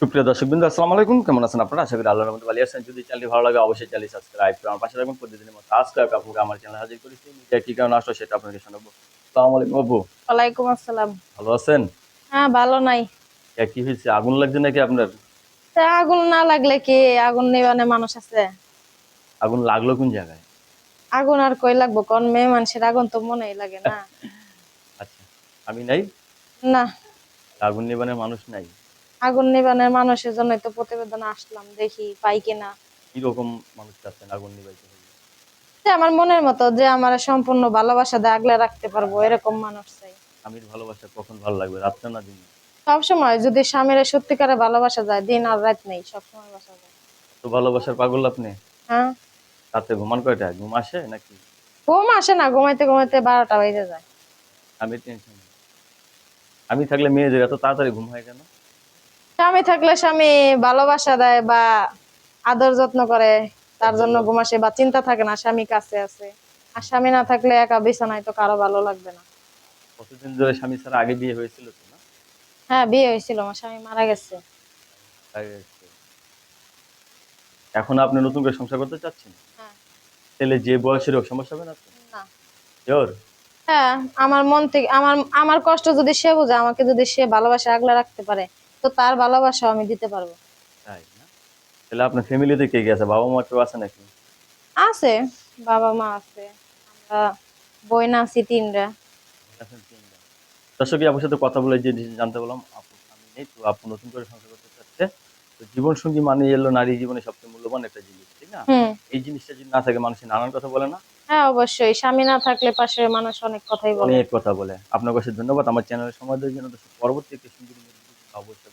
সুপ্রিয় দর্শক বিন্দু আসসালামু আলাইকুম। কেমন আছেন আপনারা? আশা করি আল্লাহর রহমতে ভালো আছেন। যদি চ্যানেলটি ভালো লাগে অবশ্যই চ্যানেল সাবস্ক্রাইব করে আমার পাশে থাকুন প্রতিদিনের মতো আজকে আপনাকে আমার চ্যানেল হাজির করেছি। কি কারণে আসলো সেটা আপনাকে শোনাবো। আসসালামু আলাইকুম আব্বু ওয়ালাইকুম আসসালাম। ভালো আছেন? হ্যাঁ ভালো নাই। কি হয়েছে? আগুন লাগছে নাকি আপনার? তা আগুন না লাগলে কি? আগুন নিবানে মানুষ আছে। আগুন লাগল কোন জায়গায়? আগুন আর কই লাগবো? কোন মেয়ে মানুষের আগুন তো মনেই লাগে না। আচ্ছা আমি নাই? না। আগুন নিবানের মানুষ নাই? আগুন নিবানের মানুষের জন্যই তো প্রতিবেদন আসলাম দেখি পাই কিনা। কীরকম মানুষ চাচ্ছেন আগুন নিবাইতে? যে আমার মনের মতো যে আমার সম্পূর্ণ ভালোবাসা দিয়ে আগলে রাখতে পারব এরকম মানুষ চাই। আমির ভালোবাসা কখন ভালো লাগবে রাত্রে না দিন? সবসময় যদি স্বামীর সত্যিকারে ভালোবাসা যায় দিন আর রাত নেই সবসময় বাসা যায়। তো ভালোবাসার পাগল আপনি? হ্যাঁ। রাতে ঘুমান কয়টা ঘুম আসে নাকি? ঘুম আসে না ঘুমাইতে ঘুমাইতে বারোটা বেজে যায়। আমি টেনশন আমি থাকলে মেয়েদের এত তাড়াতাড়ি ঘুম হয় কেন? স্বামী থাকলে স্বামী ভালোবাসা দেয় বা আদর যত্ন করে তার জন্য ঘুমাসে বা চিন্তা থাকে না স্বামী কাছে আছে। আর স্বামী না থাকলে একা বিছানায় তো কারও ভালো লাগবে না। কতদিন ধরে স্বামী ছাড়া আগে বিয়ে হয়েছিল তো না হ্যাঁ বিয়ে হয়েছিল আমার স্বামী মারা গেছে। এখন আপনি নতুন করে সংসার করতে চাচ্ছেন? হ্যাঁ। তাহলে যে বয়সের হোক সমস্যা হবে না না। Sure? হ্যাঁ আমার মন থেকে আমার আমার কষ্ট যদি সে বোঝে আমাকে যদি সে ভালোবাসা আগলা রাখতে পারে তো তার ভালোবাসা আমি দিতে পারব। তাই না? তাহলে আপনার ফ্যামিলিতে কে কে আছে? বাবা মা কেউ আছে নাকি? আছে বাবা মা আছে আমরা বইনা আছি তিনরা। দর্শক আপনার সাথে কথা বলে যে জানতে বললাম আপু আমি নেই তো আপু নতুন করে সংসার করতে চাচ্ছে। তো জীবন সঙ্গী মানে এলো নারী জীবনে সবচেয়ে মূল্যবান একটা জিনিস ঠিক না? এই জিনিসটা যদি না থাকে মানুষ নানান কথা বলে না? হ্যাঁ অবশ্যই। স্বামী না থাকলে পাশে মানুষ অনেক কথাই বলে। অনেক কথা বলে। আপনার কাছে ধন্যবাদ। আমার চ্যানেলের সময় দেওয়ার জন্য পরবর্তী একটি সুন্দর অবশ্যই